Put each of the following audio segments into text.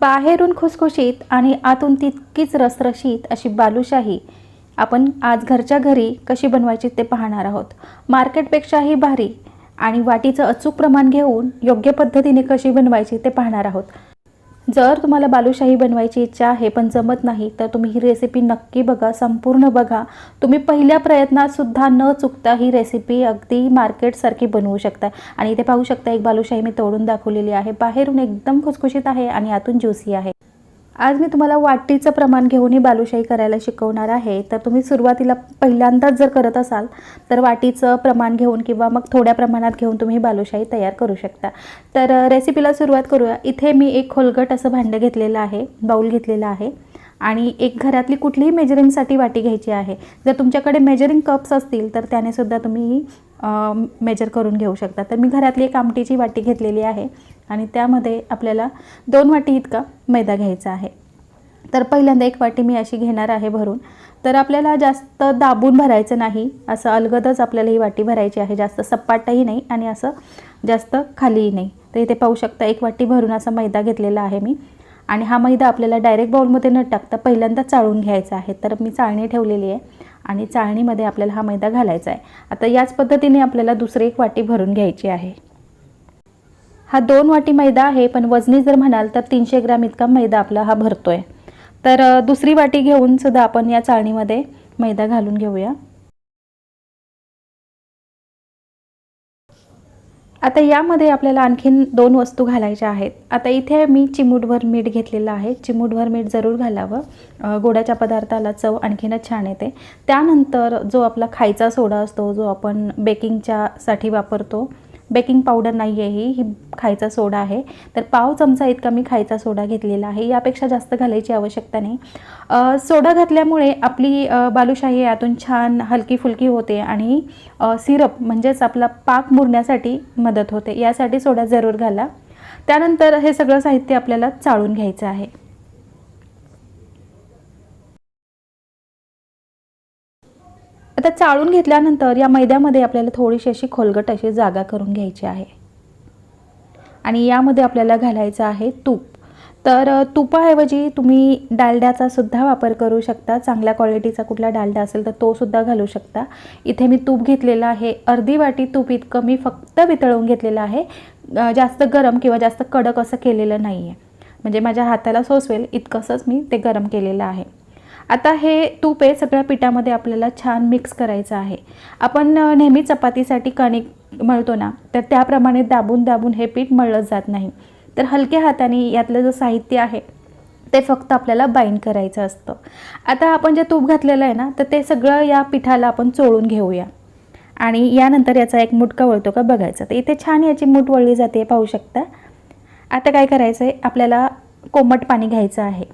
बाहेरून खुसखुशीत आणि आतून तितकीच रसरशीत अशी बालुशाही आपण आज घरच्या घरी कशी बनवायची ते पाहणार आहोत. मार्केटपेक्षाही भारी आणि वाटीचं अचूक प्रमाण घेऊन योग्य पद्धतीने कशी बनवायची ते पाहणार आहोत. जर तुम्हाला बालुशाही बनवायची इच्छा आहे पण जमत नाही तर तुम्ही ही रेसिपी नक्की बघा संपूर्ण बघा. तुम्ही पहिल्या प्रयत्नात सुद्धा न चुकता ही रेसिपी अगदी मार्केटसारखी बनवू शकता. आणि इथे पाहू शकता एक बालुशाही मी तोडून दाखवलेली आहे. बाहेरून एकदम खुसखुशीत आहे आणि आतून ज्युसी आहे. आज मी तुम्हाला वाटीचं प्रमाण घेऊन ही बालुशाही करायला शिकवणार आहे. तर तुम्ही सुरुवातीला पहिल्यांदाच जर करत असाल तर वाटीचं प्रमाण घेऊन किंवा मग थोड्या प्रमाणात घेऊन तुम्ही बालुशाही तयार करू शकता. तर रेसिपीला सुरुवात करूया. इथे मी एक खोलगट असं भांडं घेतलेलं आहे बाऊल घेतलेलं आहे. आणि एक घरातली कुठलीही मेजरिंगसाठी वाटी घ्यायची आहे. जर तुमच्याकडे मेजरिंग कप्स असतील तर त्याने सुद्धा तुम्ही मेजर करून घेऊ शकता. तर मी घरातली एक आमटीची वाटी घेतलेली आहे. आणि त्यामध्ये आपल्याला दोन वाटी इतका मैदा घ्यायचा आहे. तर पहिल्यांदा एक वाटी मी अशी घेणार आहे भरून. तर आपल्याला जास्त दाबून भरायचं नाही. असं अलगदच आपल्याला ही वाटी भरायची आहे. जास्त सपाटही नाही आणि असं जास्त खालीही नाही. तर इथे पाहू शकता एक वाटी भरून असा मैदा घेतलेला आहे मी. आणि हा मैदा आपल्याला डायरेक्ट बाउलमध्ये न टाकता पहिल्यांदा चाळून घ्यायचा आहे. तर मी चाळणी ठेवलेली आहे आणि चाळणीमध्ये आपल्याला हा मैदा घालायचा आहे. आता याच पद्धतीने आपल्याला दुसरी एक वाटी भरून घ्यायची आहे. हा दोन वाटी मैदा आहे पण वजनी जर म्हणाल तर तीनशे ग्रॅम इतका मैदा आपला हा भरतो आहे तर दुसरी वाटी घेऊन सुद्धा आपण या चाळणीमध्ये मैदा घालून घेऊया. आता यामध्ये आपल्याला आणखीन दोन वस्तू घालायच्या आहेत. आता इथे मी चिमूटभर मीठ घेतलेलं आहे. चिमूटभर मीठ जरूर घालावं. गोड्याच्या गोडाच्या पदार्थाला चव आणखीनच छान येते. त्यानंतर जो आपला खायचा सोडा असतो जो आपण बेकिंगच्यासाठी वापरतो बेकिंग पावडर नाही आहे ही ही खायचा सोडा आहे. तर पाव चमचा इतका मी खायचा सोडा घेतलेला आहे. यापेक्षा जास्त घालायची आवश्यकता नाही. सोडा घातल्यामुळे आपली बालुशाही यातून छान हलकी फुलकी होते आणि सिरप म्हणजेच आपला पाक मुरण्यासाठी मदत होते. यासाठी सोडा जरूर घाला. त्यानंतर हे सगळं साहित्य आपल्याला चाळून घ्यायचं आहे. आता चाळून घेतल्यानंतर या मैद्यामध्ये आपल्याला थोडीशी अशी खोलगट अशी जागा करून घ्यायची आहे. आणि यामध्ये आपल्याला घालायचं आहे तूप. तर तुपाऐवजी तुम्ही डालड्याचा सुद्धा वापर करू शकता. चांगल्या क्वालिटीचा कुठला डालडा असेल तर तो सुद्धा घालू शकता. इथे मी तूप घेतलेलं आहे. अर्धी वाटी तूप इतकं मी फक्त वितळवून घेतलेलं आहे. जास्त गरम किंवा जास्त कडक असं केलेलं नाही आहे म्हणजे माझ्या हाताला सोसवेल इतकंसंच मी ते गरम केलेलं आहे. आता हे तूप आहे सगळ्या पिठामध्ये आपल्याला छान मिक्स करायचं आहे. आपण नेहमी चपातीसाठी कणिक मळतो ना तर त्याप्रमाणे दाबून दाबून हे पीठ मळलं जात नाही. तर हलक्या हाताने यातलं जे साहित्य आहे ते फक्त आपल्याला बाईंड करायचं असतं. आता आपण जे तूप घातलेलं आहे ना तर ते सगळं या पिठाला आपण चोळून घेऊया. आणि यानंतर याचा एक मुटका वळतो का बघायचा. तर इथे छान याची मूठ वळली जाते पाहू शकता. आता काय करायचं आहे आपल्याला कोमट पाणी घ्यायचं आहे.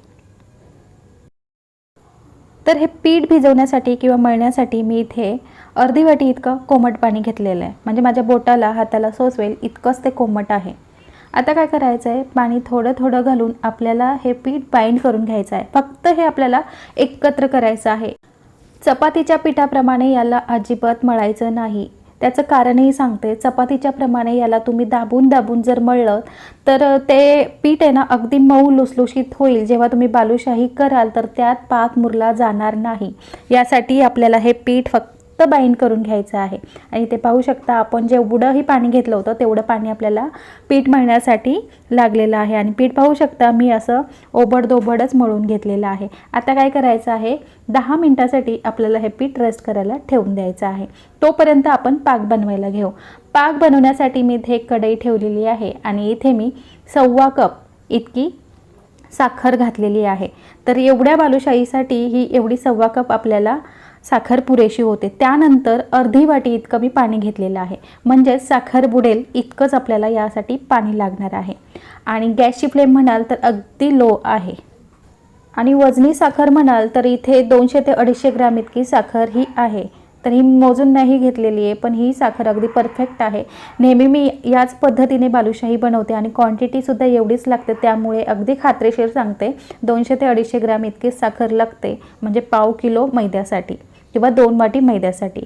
तर हे पीठ भिजवण्यासाठी किंवा मळण्यासाठी मी इथे अर्धी वाटी इतकं कोमट पाणी घेतलेलं आहे. म्हणजे माझ्या बोटाला हाताला सोसवेल इतकंच ते कोमट आहे. आता काय करायचं आहे? पाणी थोडं थोडं घालून आपल्याला हे पीठ बाइंड करून घ्यायचं आहे. फक्त हे आपल्याला एकत्र करायचं आहे. चपातीच्या पिठाप्रमाणे याला अजिबात मळायचं नाही. त्याचं कारणही सांगते. चपातीच्या प्रमाणे याला तुम्ही दाबून दाबून जर मळलं तर ते पीठ आहे ना अगदी मऊ लुसलुशीत होईल. जेव्हा तुम्ही बालुशाही कराल तर त्यात पाक मुरला जाणार नाही. यासाठी आपल्याला हे पीठ फक्त फक्त बाइंड करून घ्यायचं आहे. आणि ते पाहू शकता आपण जेवढंही पाणी घेतलं होतं तेवढं पाणी आपल्याला पीठ मळण्यासाठी लागलेलं आहे. आणि पीठ पाहू शकता मी असं ओबडदोबडच मळून घेतलेलं आहे. आता काय करायचं आहे? दहा मिनटासाठी आपल्याला हे पीठ रेस्ट करायला ठेवून द्यायचं आहे. तोपर्यंत आपण पाक बनवायला घेऊ. पाक बनवण्यासाठी मी इथे एक कढई ठेवलेली आहे आणि इथे मी सव्वा कप इतकी साखर घातलेली आहे. तर एवढ्या बालुशाहीसाठी ही एवढी सव्वा कप आपल्याला साखर पुरेशी होते. त्यानंतर अर्धी वाटी इतकं मी पाणी घेतलेलं आहे. म्हणजेच साखर बुडेल इतकंच आपल्याला यासाठी पाणी लागणार आहे. आणि गॅसची फ्लेम म्हणाल तर अगदी लो आहे. आणि वजनी साखर म्हणाल तर इथे दोनशे ते अडीचशे ग्रॅम इतकी साखर ही आहे. तर ही मोजून नाही घेतलेली आहे पण ही साखर अगदी परफेक्ट आहे. नेहमी मी याच पद्धतीने बालुशाही बनवते आणि क्वांटिटीसुद्धा एवढीच लागते त्यामुळे अगदी खात्रीशीर सांगते. दोनशे ते अडीचशे ग्रॅम इतकी साखर लागते म्हणजे पाव किलो मैद्यासाठी. किंवा दोन वाटी मैद्यासाठी.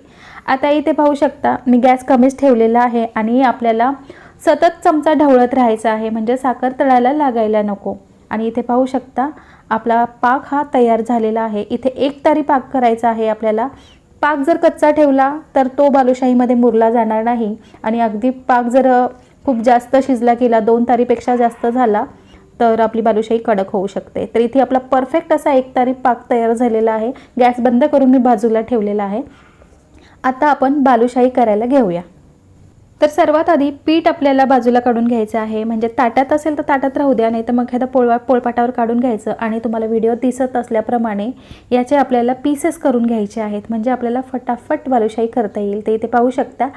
आता इथे पाहू शकता मी गॅस कमीच ठेवलेला आहे आणि आपल्याला सतत चमचा ढवळत राहायचा आहे म्हणजे साखर तळायला लागायला नको. आणि इथे पाहू शकता आपला पाक हा तयार झालेला आहे. इथे एक तारी पाक करायचा आहे आपल्याला. पाक जर कच्चा ठेवला तर तो बालुशाहीमध्ये मुरला जाणार नाही. आणि अगदी पाक जर खूप जास्त शिजला गेला दोन तारीपेक्षा जास्त झाला तर आपली बालुशाही कडक होऊ शकते. तर इथे आपला परफेक्ट असा एक तारी पाक तयार झालेला आहे. गॅस बंद करून मी बाजूला ठेवलेला आहे. आता आपण बालुशाही करायला घेऊया. तर सर्वात आधी पीठ आपल्याला बाजूला काढून घ्यायचं आहे. म्हणजे ताटात असेल तर ताटात राहू द्या नाही तर मग एखादा पोळवा पोळपाटावर काढून घ्यायचं आणि तुम्हाला व्हिडिओ दिसत असल्याप्रमाणे याचे आपल्याला पीसेस करून घ्यायचे आहेत. म्हणजे आपल्याला फटाफट बालुशाही करता येईल. ते इथे पाहू शकता.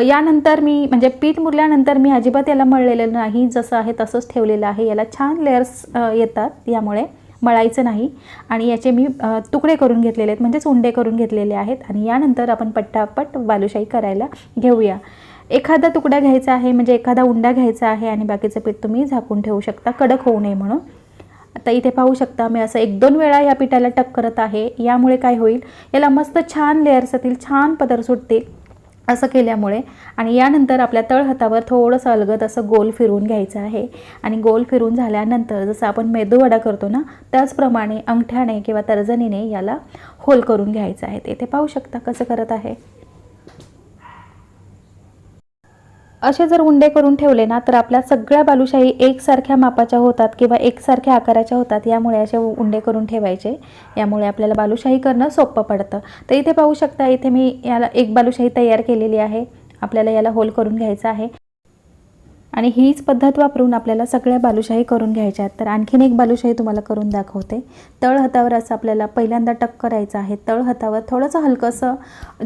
यानंतर मी म्हणजे पीठ मुरल्यानंतर मी अजिबात याला मळलेलं नाही. जसं आहे तसंच ठेवलेलं आहे. याला छान लेअर्स येतात. यामुळे मळायचं नाही. आणि याचे मी तुकडे करून घेतलेले आहेत. म्हणजेच उंडे करून घेतलेले आहेत. आणि यानंतर आपण पट्टापट बालुशाही करायला घेऊया. एखादा तुकडा घ्यायचा आहे म्हणजे एखादा उंडा घ्यायचा आहे आणि बाकीचं पीठ तुम्ही झाकून ठेवू शकता. कडक होऊ नये म्हणून. आता इथे पाहू शकता मी असं एक दोन वेळा या पिठाला टक करत आहे. यामुळे काय होईल? याला मस्त छान लेअर्स येतील छान पदर सुटतील असं केल्यामुळे. आणि यानंतर आपल्या तळहातावर थोडंसं अलगद असं गोल फिरवून घ्यायचं आहे. आणि गोल फिरून झाल्यानंतर जसं आपण मेदूवडा करतो ना त्याचप्रमाणे अंगठ्याने किंवा तर्जनीने याला होल करून घ्यायचं आहे. ते इथे पाहू शकता कसं करत आहे. असे जर उंडे करून ठेवले ना तर आपल्या सगळ्या बालुशाही एकसारख्या मापाच्या होतात किंवा एकसारख्या आकाराच्या होतात यामुळे असे उंडे करून ठेवायचे. यामुळे आपल्याला बालुशाही करणं सोपं पडतं. तर इथे पाहू शकता इथे मी याला एक बालुशाही तयार केलेली आहे. आपल्याला याला होल करून घ्यायचं आहे. आणि हीच पद्धत वापरून आपल्याला सगळ्या बालुशाही करून घ्यायच्या आहेत. तर आणखीन एक बालुशाही तुम्हाला करून दाखवते. तळ हातावर असं आपल्याला पहिल्यांदा टक करायचं आहे. तळ हातावर थोडंसं हलकंसं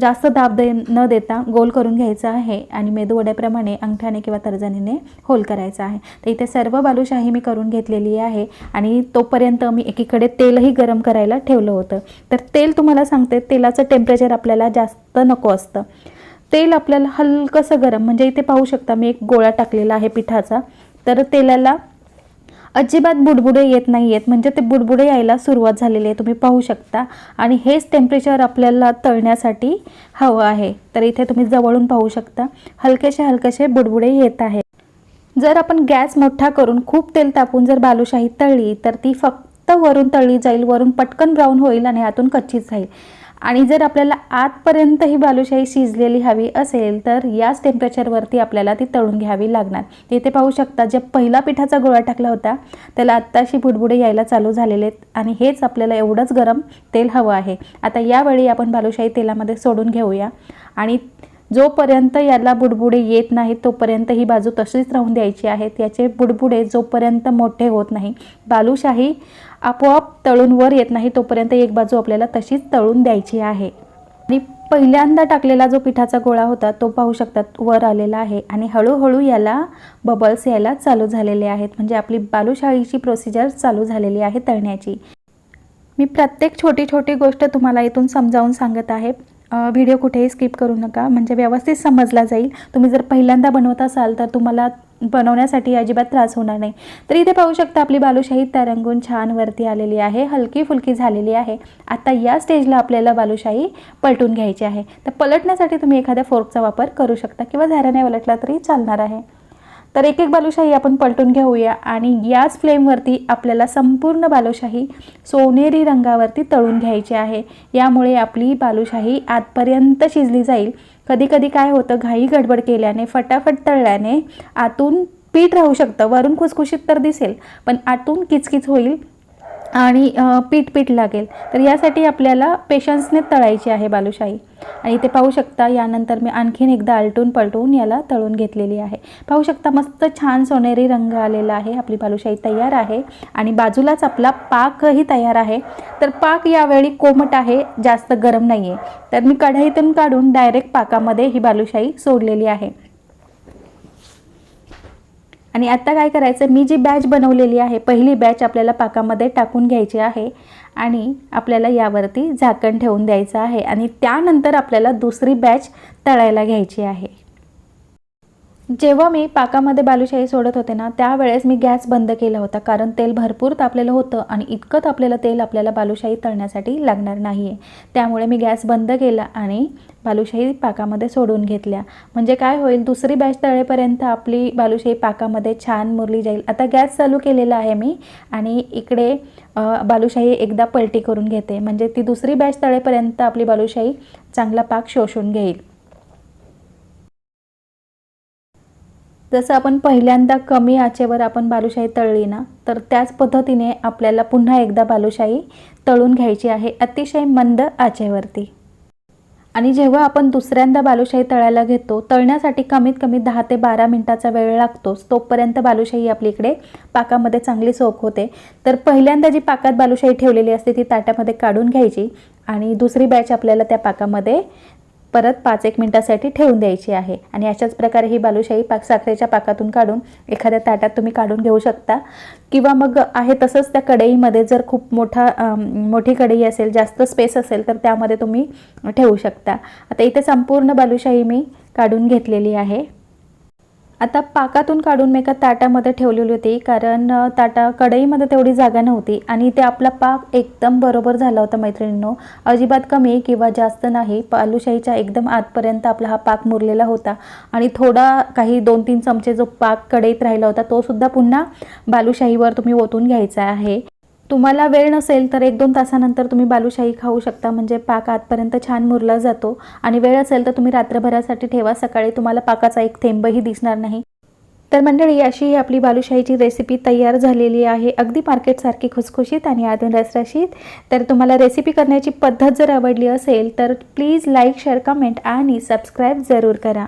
जास्त दाब दे न देता गोल करून घ्यायचं आहे आणि मेदूवड्याप्रमाणे अंगठ्याने किंवा तर्जनीने होल करायचा आहे. तर इथे सर्व बालुशाही मी करून घेतलेली आहे आणि तोपर्यंत मी एकीकडे तेलही गरम करायला ठेवलं होतं. तर तेल तुम्हाला सांगते तेलाचं टेम्परेचर आपल्याला जास्त नको असतं. तेल आपल्याला हलकंसं गरम म्हणजे इथे पाहू शकता मी एक गोळा टाकलेला आहे पिठाचा. तर तेलाला अजिबात बुडबुडे येत नाही आहेत म्हणजे ते बुडबुडे यायला सुरुवात झालेली आहे तुम्ही पाहू शकता. आणि हेच टेम्परेचर आपल्याला तळण्यासाठी हवं आहे. तर इथे तुम्ही जवळून पाहू शकता हलकेसे हलकेसे बुडबुडे येत आहेत. जर आपण गॅस मोठा करून खूप तेल तापून जर बालुशाही तळली तर ती फक्त वरून तळली जाईल वरून पटकन ब्राऊन होईल आणि आतून कच्चीच जाईल आणि जर आपल्याला आतपर्यंत ही बालुशाही शिजलेली हवी असेल तर याच टेम्परेचरवरती आपल्याला ती तळून घ्यावी लागणार. इथे पाहू शकता जे पहिला पिठाचा गोळा टाकला होता त्याला आत्ताशी बुडबुडे यायला चालू झालेले आहेत आणि हेच आपल्याला एवढंच गरम तेल हवं आहे. आता यावेळी आपण बालुशाही तेलामध्ये सोडून घेऊया. आणि जोपर्यंत याला बुडबुडे येत नाहीत तोपर्यंत ही बाजू तशीच राहून द्यायची आहेत याचे बुडबुडे जोपर्यंत मोठे होत नाही बालुशाही आपोआप तळून वर येत नाही तोपर्यंत एक बाजू आपल्याला तशीच तळून द्यायची आहे. आणि पहिल्यांदा टाकलेला जो पिठाचा गोळा होता तो पाहू शकतात वर आलेला आहे आणि हळूहळू याला बबल्स यायला चालू झालेले आहेत. म्हणजे आपली बालुशाहीची प्रोसिजर चालू झालेली आहे तळण्याची. मी प्रत्येक छोटी छोटी गोष्ट तुम्हाला इथून समजावून सांगत आहे. व्हिडिओ कुठेही स्किप करू नका. म्हणजे व्यवस्थित समजला जाईल. तुम्ही जर पहिल्यांदा बनवत असाल तर तुम्हाला बनवण्यासाठी अजिबात त्रास होणार नाही. तर इथे पाहू शकता आपली बालुशाही तरंगून छान वरती आलेली आहे. हलकी फुलकी झालेली आहे. आता या स्टेजला आपल्याला बालुशाही पलटून घ्यायची आहे. तर पलटण्यासाठी तुम्ही एखाद्या फोर्कचा वापर करू शकता किंवा झाऱ्याने पलटला तरी चालणार आहे. तर एक एक बालुशाही आपण पलटून घेऊया आणि याच फ्लेमवरती आपल्याला संपूर्ण बालुशाही सोनेरी रंगावरती तळून घ्यायची आहे. यामुळे आपली बालुशाही आतपर्यंत शिजली जाईल. कधी कधी काय होतं घाई गडबड केल्याने फटाफट तळल्याने आतून पीठ राहू शकतं वरून खुसखुशीत तर दिसेल पण आतून किचकिच होईल. आणि पीठ पीठ लागेल. तर यासाठी आपल्याला पेशन्सने तळायची आहे बालुशाही. आणि इथे पाहू शकता यानंतर मी आणखीन एकदा आलटून पलटून याला तळून घेतलेली आहे. पाहू शकता मस्त छान सोनेरी रंग आलेला आहे. आपली बालुशाही तयार आहे. आणि बाजूलाच आपला पाकही तयार आहे. तर पाक यावेळी कोमट आहे जास्त गरम नाही आहे तर मी कढईतून काढून डायरेक्ट पाकामध्ये ही बालुशाही सोडलेली आहे. आणि आत्ता काय करायचं मी जी बॅच बनवलेली आहे पहिली बॅच आपल्याला पाकामध्ये टाकून घ्यायची आहे आणि आपल्याला यावरती झाकण ठेवून द्यायचं आहे आणि त्यानंतर आपल्याला दुसरी बॅच तळायला घ्यायची आहे. जेव्हा मी पाकामध्ये बालुशाही सोडत होते ना त्यावेळेस मी गॅस बंद केला होता. कारण तेल भरपूर तापलेलं होतं आणि इतकं तापलेलं तेल आपल्याला बालुशाही तळण्यासाठी लागणार नाही आहे त्यामुळे मी गॅस बंद केला आणि बालुशाही पाकामध्ये सोडून घेतल्या. म्हणजे काय होईल दुसरी बॅच तळेपर्यंत आपली बालुशाही पाकामध्ये छान मुरली जाईल. आता गॅस चालू केलेला आहे मी आणि इकडे बालुशाही एकदा पलटी करून घेते. म्हणजे ती दुसरी बॅच तळेपर्यंत आपली बालुशाही चांगला पाक शोषून घेईल. जसं आपण पहिल्यांदा कमी आचेवर आपण बालुशाही तळली ना तर त्याच पद्धतीने आपल्याला पुन्हा एकदा बालुशाही तळून घ्यायची आहे अतिशय मंद आचेवरती. आणि जेव्हा आपण दुसऱ्यांदा बालुशाही तळायला घेतो तळण्यासाठी कमीत कमी दहा ते बारा मिनटाचा वेळ लागतोच तोपर्यंत बालुशाही आपली इकडे पाकामध्ये चांगली सोक होते. तर पहिल्यांदा जी पाकात बालुशाही ठेवलेली असते ती ताटामध्ये काढून घ्यायची आणि दुसरी बॅच आपल्याला त्या पाकामध्ये परत पाच एक मिनटासाठी ठेवून द्यायची आहे. आणि अशाच प्रकारे ही बालुशाही पाक साखरेच्या पाकातून काढून एखाद्या ताटात तुम्ही काढून घेऊ शकता. किंवा मग आहे तसंच त्या कढईमध्ये जर खूप मोठा मोठी कढई असेल जास्त स्पेस असेल तर त्यामध्ये तुम्ही ठेवू शकता. आता इथे संपूर्ण बालुशाही मी काढून घेतलेली आहे. आता पाकातून काढून मी एका ताटामध्ये ठेवलेली होती कारण ताटा कढईमध्ये तेवढी जागा नव्हती आणि ते आपला पाक एकदम बरोबर झाला होता मैत्रिणींनो. अजिबात कमी किंवा जास्त नाही बालुशाहीच्या एकदम आतपर्यंत आपला हा पाक मुरलेला होता आणि थोडा काही दोन तीन चमचे जो पाक कढईत राहिला होता तो सुद्धा पुन्हा बालुशाहीवर तुम्ही ओतून घ्यायचा आहे. तुम्हाला वेळ नसेल तर एक दोन तासानंतर तुम्ही बालुशाही खाऊ शकता. म्हणजे पाक आतपर्यंत छान मुरला जातो. आणि वेळ असेल तर तुम्ही रात्रभरासाठी ठेवा. सकाळी तुम्हाला पाकाचा एक थेंबही दिसणार नाही. तर मंडळी अशी ही आपली बालुशाहीची रेसिपी तयार झालेली आहे. अगदी मार्केटसारखी खुसखुशीत आणि आतून रसरशीत. तर तुम्हाला रेसिपी करण्याची पद्धत जर आवडली असेल तर प्लीज लाईक शेअर कमेंट आणि सबस्क्राईब जरूर करा.